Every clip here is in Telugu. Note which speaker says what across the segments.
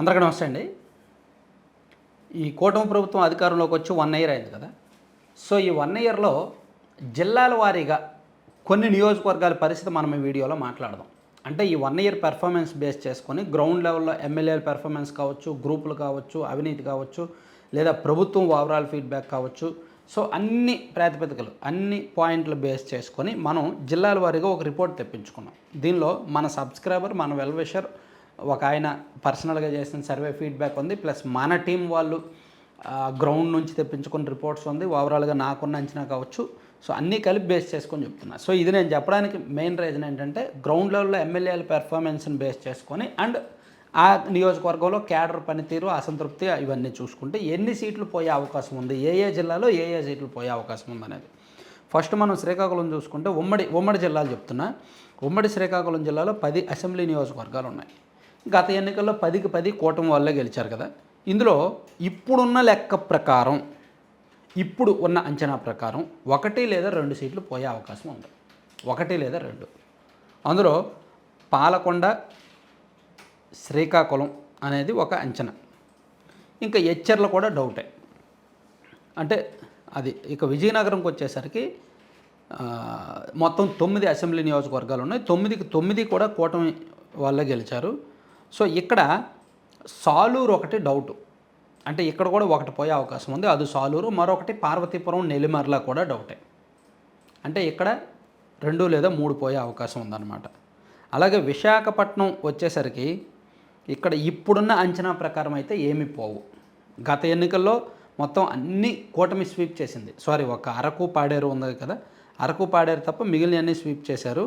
Speaker 1: అందరికీ నమస్తే అండి. ఈ కూటమి ప్రభుత్వం అధికారంలోకి వచ్చి వన్ ఇయర్ అయింది కదా. సో ఈ వన్ ఇయర్లో జిల్లాల వారీగా కొన్ని నియోజకవర్గాల పరిస్థితి మనం ఈ వీడియోలో మాట్లాడదాం. అంటే ఈ వన్ ఇయర్ పెర్ఫార్మెన్స్ బేస్ చేసుకొని గ్రౌండ్ లెవెల్లో ఎమ్మెల్యేల పెర్ఫార్మెన్స్ కావచ్చు గ్రూపులు కావచ్చు అవినీతి కావచ్చు లేదా ప్రభుత్వం ఓవరాల్ ఫీడ్బ్యాక్ కావచ్చు. సో అన్ని ప్రాతిపదికలు అన్ని పాయింట్లు బేస్ చేసుకొని మనం జిల్లాల వారీగా ఒక రిపోర్ట్ తెప్పించుకున్నాం. దీనిలో మన సబ్స్క్రైబర్ మన వెల్విషర్ ఒక ఆయన పర్సనల్గా చేసిన సర్వే ఫీడ్బ్యాక్ ఉంది. ప్లస్ మన టీం వాళ్ళు గ్రౌండ్ నుంచి తెప్పించుకున్న రిపోర్ట్స్ ఉంది. ఓవరాల్గా నాకున్న అంచనా కావచ్చు. సో అన్నీ కలిపి బేస్ చేసుకొని చెప్తున్నా. సో ఇది నేను చెప్పడానికి మెయిన్ రీజన్ ఏంటంటే గ్రౌండ్ లెవెల్లో ఎమ్మెల్యేల పెర్ఫార్మెన్స్ని బేస్ చేసుకొని అండ్ ఆ నియోజకవర్గంలో క్యాడర్ పనితీరు అసంతృప్తి ఇవన్నీ చూసుకుంటే ఎన్ని సీట్లు పోయే అవకాశం ఉంది? ఏ ఏ జిల్లాలో ఏ ఏ సీట్లు పోయే అవకాశం ఉందనేది ఫస్ట్ మనం శ్రీకాకుళం చూసుకుంటే ఉమ్మడి ఉమ్మడి జిల్లాలు చెప్తున్నా. ఉమ్మడి శ్రీకాకుళం జిల్లాలో పది అసెంబ్లీ నియోజకవర్గాలు ఉన్నాయి. గత ఎన్నికల్లో పదికి పది కూటమి వాళ్ళే గెలిచారు కదా. ఇందులో ఇప్పుడున్న లెక్క ప్రకారం ఇప్పుడు ఉన్న అంచనా ప్రకారం ఒకటి లేదా రెండు సీట్లు పోయే అవకాశం ఉంది. ఒకటి లేదా రెండు. అందులో పాలకొండ శ్రీకాకుళం అనేది ఒక అంచనా. ఇంకా హెచ్చర్లు కూడా డౌటే. అంటే అది ఇక విజయనగరంకి వచ్చేసరికి మొత్తం తొమ్మిది అసెంబ్లీ నియోజకవర్గాలు ఉన్నాయి. తొమ్మిదికి తొమ్మిది కూడా కూటమి వాళ్ళే గెలిచారు. సో ఇక్కడ సాలూరు ఒకటి డౌట్. అంటే ఇక్కడ కూడా ఒకటి పోయే అవకాశం ఉంది. అది సాలూరు మరొకటి పార్వతీపురం నెల్లిమర్ల కూడా డౌటే. అంటే ఇక్కడ రెండు లేదా మూడు పోయే అవకాశం ఉందన్నమాట. అలాగే విశాఖపట్నం వచ్చేసరికి ఇక్కడ ఇప్పుడున్న అంచనా ప్రకారం అయితే ఏమీ పోవు. గత ఎన్నికల్లో మొత్తం అన్ని కూటమి స్వీప్ చేసింది. సారీ ఒక అరకు పాడేరు ఉంది కదా అరకు పాడేరు తప్ప మిగిలిన స్వీప్ చేశారు.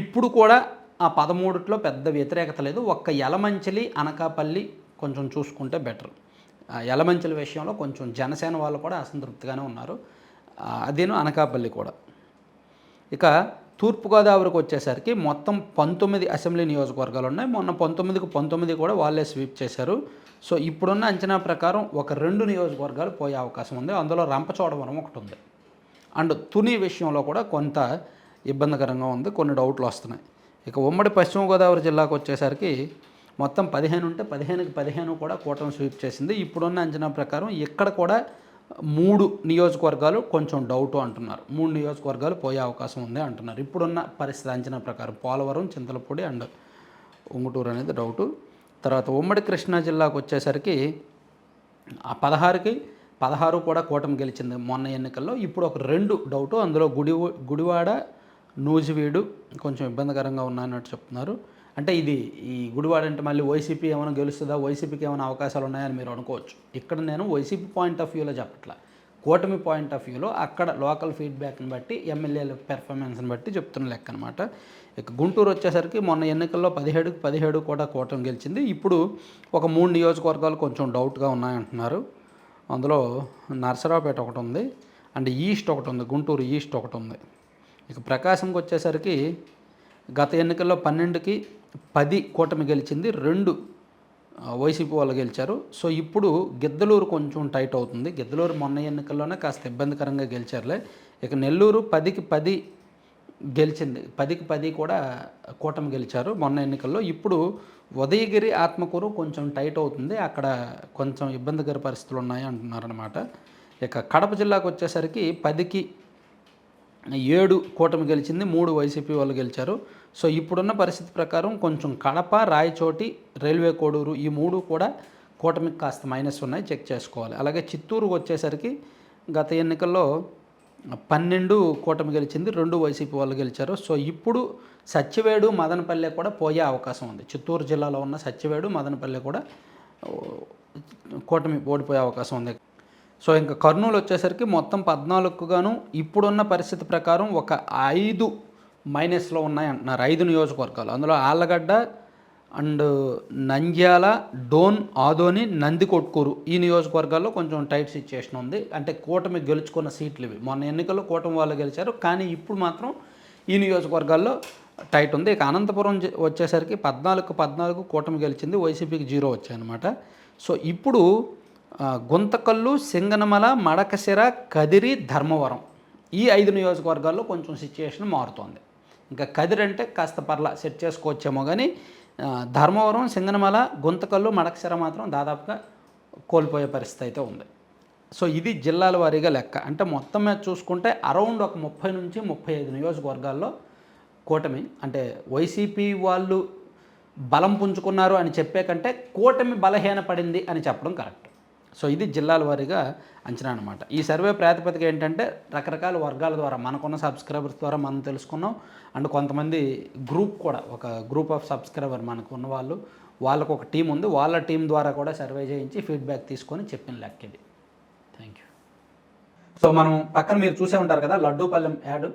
Speaker 1: ఇప్పుడు కూడా ఆ పదమూడులో పెద్ద వ్యతిరేకత లేదు. ఒక్క యలమంచిలి అనకాపల్లి కొంచెం చూసుకుంటే బెటర్. యలమంచిలి విషయంలో కొంచెం జనసేన వాళ్ళు కూడా అసంతృప్తిగానే ఉన్నారు. అదేను అనకాపల్లి కూడా. ఇక తూర్పుగోదావరికి వచ్చేసరికి మొత్తం పంతొమ్మిది అసెంబ్లీ నియోజకవర్గాలు ఉన్నాయి. మొన్న పంతొమ్మిదికి పంతొమ్మిది కూడా వాళ్ళే స్వీప్ చేశారు. సో ఇప్పుడున్న అంచనా ప్రకారం ఒక రెండు నియోజకవర్గాలు పోయే అవకాశం ఉంది. అందులో రంపచోడవరం ఒకటి ఉంది. అండ్ తుని విషయంలో కూడా కొంత ఇబ్బందికరంగా ఉంది. కొన్ని డౌట్లు వస్తున్నాయి. ఇక ఉమ్మడి పశ్చిమ గోదావరి జిల్లాకు వచ్చేసరికి మొత్తం పదిహేను ఉంటే పదిహేనుకి పదిహేను కూడా కూటమి స్వీప్ చేసింది. ఇప్పుడున్న అంచనా ప్రకారం ఇక్కడ కూడా మూడు నియోజకవర్గాలు కొంచెం డౌట్ అంటున్నారు. మూడు నియోజకవర్గాలు పోయే అవకాశం ఉంది అంటున్నారు. ఇప్పుడున్న పరిస్థితి అంచనా ప్రకారం పోలవరం చింతలపూడి అండ్ ఉంగుటూరు అనేది డౌటు. తర్వాత ఉమ్మడి కృష్ణా జిల్లాకు వచ్చేసరికి ఆ పదహారుకి పదహారు కూడా కూటమి గెలిచింది మొన్న ఎన్నికల్లో. ఇప్పుడు ఒక రెండు డౌటు. అందులో గుడి గుడివాడ నూజివీడు కొంచెం ఇబ్బందికరంగా ఉన్నాయన్నట్టు చెప్తున్నారు. అంటే ఇది ఈ గుడివాడ అంటే మళ్ళీ వైసీపీ ఏమైనా గెలుస్తుందా? వైసీపీకి ఏమైనా అవకాశాలు ఉన్నాయని మీరు అనుకోవచ్చు. ఇక్కడ నేను వైసీపీ పాయింట్ ఆఫ్ వ్యూలో చెప్పట్లా. కూటమి పాయింట్ ఆఫ్ వ్యూలో అక్కడ లోకల్ ఫీడ్బ్యాక్ని బట్టి ఎమ్మెల్యేల పెర్ఫార్మెన్స్ని బట్టి చెప్తున్న లెక్క అనమాట ఇక గుంటూరు వచ్చేసరికి మొన్న ఎన్నికల్లో పదిహేడుకి పదిహేడు కూడా కూటమి గెలిచింది. ఇప్పుడు ఒక మూడు నియోజకవర్గాలు కొంచెం డౌట్గా ఉన్నాయంటున్నారు అందులో నర్సరావుపేట ఒకటి ఉంది. అండ్ ఈస్ట్ ఒకటి ఉంది. గుంటూరు ఈస్ట్ ఒకటి ఉంది. ఇక ప్రకాశంకి వచ్చేసరికి గత ఎన్నికల్లో పన్నెండుకి పది కూటమి గెలిచింది రెండు వైసీపీ వాళ్ళు గెలిచారు. సో ఇప్పుడు గిద్దలూరు కొంచెం టైట్ అవుతుంది. గిద్దలూరు మొన్న ఎన్నికల్లోనే కాస్త ఇబ్బందికరంగా గెలిచారులే. ఇక నెల్లూరు పదికి పది గెలిచింది. పదికి పది కూడా కూటమి గెలిచారు మొన్న ఎన్నికల్లో. ఇప్పుడు ఉదయగిరి ఆత్మకూరు కొంచెం టైట్ అవుతుంది. అక్కడ కొంచెం ఇబ్బందికర పరిస్థితులు ఉన్నాయి అంటున్నారనమాట ఇక కడప జిల్లాకు వచ్చేసరికి పదికి ఏడు కూటమి గెలిచింది మూడు వైసీపీ వాళ్ళు గెలిచారు. సో ఇప్పుడున్న పరిస్థితి ప్రకారం కొంచెం కడప రాయచోటి రైల్వే కోడూరు ఈ మూడు కూడా కూటమికి కాస్త మైనస్ ఉన్నాయి. చెక్ చేసుకోవాలి. అలాగే చిత్తూరు వచ్చేసరికి గత ఎన్నికల్లో పన్నెండు కూటమి గెలిచింది రెండు వైసీపీ వాళ్ళు గెలిచారు. సో ఇప్పుడు సత్యవేడు మదనపల్లె కూడా పోయే అవకాశం ఉంది. చిత్తూరు జిల్లాలో ఉన్న సత్యవేడు మదనపల్లె కూడా కూటమి ఓడిపోయే అవకాశం ఉంది. సో ఇంకా కర్నూలు వచ్చేసరికి మొత్తం పద్నాలుగుగాను ఇప్పుడున్న పరిస్థితి ప్రకారం ఒక ఐదు మైనస్లో ఉన్నాయి అంటున్నారు ఐదు నియోజకవర్గాలు. అందులో ఆళ్ళగడ్డ అండ్ నంద్యాల డోన్ ఆదోని నందికొట్కూరు ఈ నియోజకవర్గాల్లో కొంచెం టైట్ సిచ్యుయేషన్ ఉంది. అంటే కూటమి గెలుచుకున్న సీట్లు ఇవి. మొన్న ఎన్నికల్లో కూటమి వాళ్ళు గెలిచారు. కానీ ఇప్పుడు మాత్రం ఈ నియోజకవర్గాల్లో టైట్ ఉంది. ఇక అనంతపురం వచ్చేసరికి పద్నాలుగు పద్నాలుగు కూటమి గెలిచింది. వైసీపీకి జీరో వచ్చాయన్నమాట. సో ఇప్పుడు గుంతకల్లు సింగనమల మడకశిర కదిరి ధర్మవరం. ఈ ఐదు నియోజకవర్గాల్లో కొంచెం సిచ్యుయేషన్ మారుతోంది. ఇంకా కదిరి అంటే కాస్త పర్లా సెట్ చేసుకోవచ్చేమో కానీ ధర్మవరం సింగనమల గుంతకల్లు మడకశిర మాత్రం దాదాపుగా కోల్పోయే పరిస్థితి అయితే ఉంది. సో ఇది జిల్లాల వారీగా లెక్క. అంటే మొత్తం మీద చూసుకుంటే అరౌండ్ ఒక ముప్పై నుంచి ముప్పై ఐదు నియోజకవర్గాల్లో కూటమి అంటే వైసీపీ వాళ్ళు బలం పుంజుకున్నారు అని చెప్పే కంటే కూటమి బలహీనపడింది అని చెప్పడం కరెక్ట్. సో ఇది జిల్లాల వారీగా అంచనా అనమాట ఈ సర్వే ప్రాతిపదిక ఏంటంటే రకరకాల వర్గాల ద్వారా మనకున్న సబ్స్క్రైబర్స్ ద్వారా మనం తెలుసుకున్నాం. అండ్ కొంతమంది గ్రూప్ కూడా ఒక గ్రూప్ ఆఫ్ సబ్స్క్రైబర్ మనకు ఉన్న వాళ్ళు వాళ్ళకు ఒక టీం ఉంది. వాళ్ళ టీం ద్వారా కూడా సర్వే చేయించి ఫీడ్బ్యాక్ తీసుకొని చెప్పిన లెక్క ఇది. థ్యాంక్ యూ సో మనం పక్కన మీరు చూసే ఉంటారు కదా లడ్డూపల్లెం యాడ్.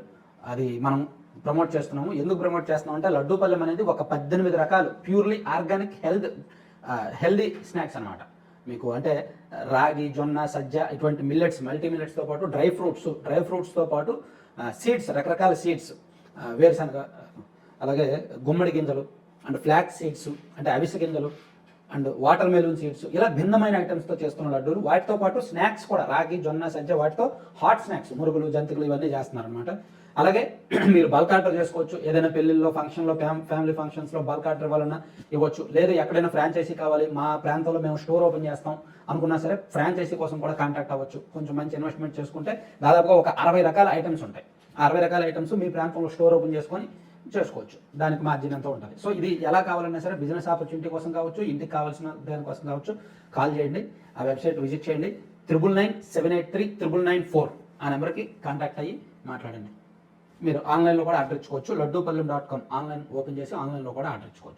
Speaker 1: అది మనం ప్రమోట్ చేస్తున్నాము. ఎందుకు ప్రమోట్ చేస్తున్నాం అంటే లడ్డూపల్లెం అనేది ఒక పద్దెనిమిది రకాలు purely organic health healthy snacks అన్నమాట. మీకు అంటే రాగి జొన్న సజ్జ ఇటువంటి మిల్లెట్స్ మల్టీ మిల్లెట్స్తో పాటు డ్రై ఫ్రూట్స్ డ్రై ఫ్రూట్స్తో పాటు సీడ్స్ రకరకాల సీడ్స్ వేరుశనగ అలాగే గుమ్మడి గింజలు అండ్ ఫ్లాక్ సీడ్స్ అంటే అవిసె గింజలు అండ్ వాటర్ మెలూన్ సీడ్స్ ఇలా భిన్నమైన ఐటమ్స్తో చేస్తున్న లడ్డూలు. వాటితో పాటు స్నాక్స్ కూడా రాగి జొన్న సజ్జ వాటితో హాట్ స్నాక్స్ మురుగులు జంతికలు ఇవన్నీ చేస్తున్నారు అనమాట అలాగే మీరు బల్క్ ఆర్డర్ చేసుకోవచ్చు. ఏదైనా పెళ్ళిల్లో ఫంక్షన్లో ఫ్యామిలీ ఫంక్షన్స్లో బల్క్ ఆర్డర్ వలన ఇవ్వచ్చు. లేదు ఎక్కడైనా ఫ్రాంచైజీ కావాలి మా ప్రాంతంలో మేము స్టోర్ ఓపెన్ చేస్తాం అనుకున్నా సరే ఫ్రాంచైజీ కోసం కూడా కాంటాక్ట్ అవ్వచ్చు. కొంచెం మంచి ఇన్వెస్ట్మెంట్ చేసుకుంటే దాదాపుగా ఒక అరవై రకాల ఐటమ్స్ ఉంటాయి. అరవై రకాల ఐటమ్స్ మీ ప్రాంతంలో స్టోర్ ఓపెన్ చేసుకొని చేసుకోవచ్చు. దానికి మార్జిన్ అంతా ఉంటుంది. సో ఇది ఎలా కావాలన్నా సరే బిజినెస్ ఆపర్చునిటీ కోసం కావచ్చు ఇంటికి కావాల్సిన దానికోసం కావచ్చు కాల్ చేయండి. ఆ వెబ్సైట్ విజిట్ చేయండి. Triple nine seven eight three triple nine four ఆ నెంబర్కి కాంటాక్ట్ అయ్యి మాట్లాడండి. మీరు ఆన్లైన్లో కూడా ఆర్డర్ ఇచ్చుకోవచ్చు. Laddupallem dot com online open చేసి ఆన్లైన్లో కూడా ఆర్డర్ ఇచ్చుకోవచ్చు.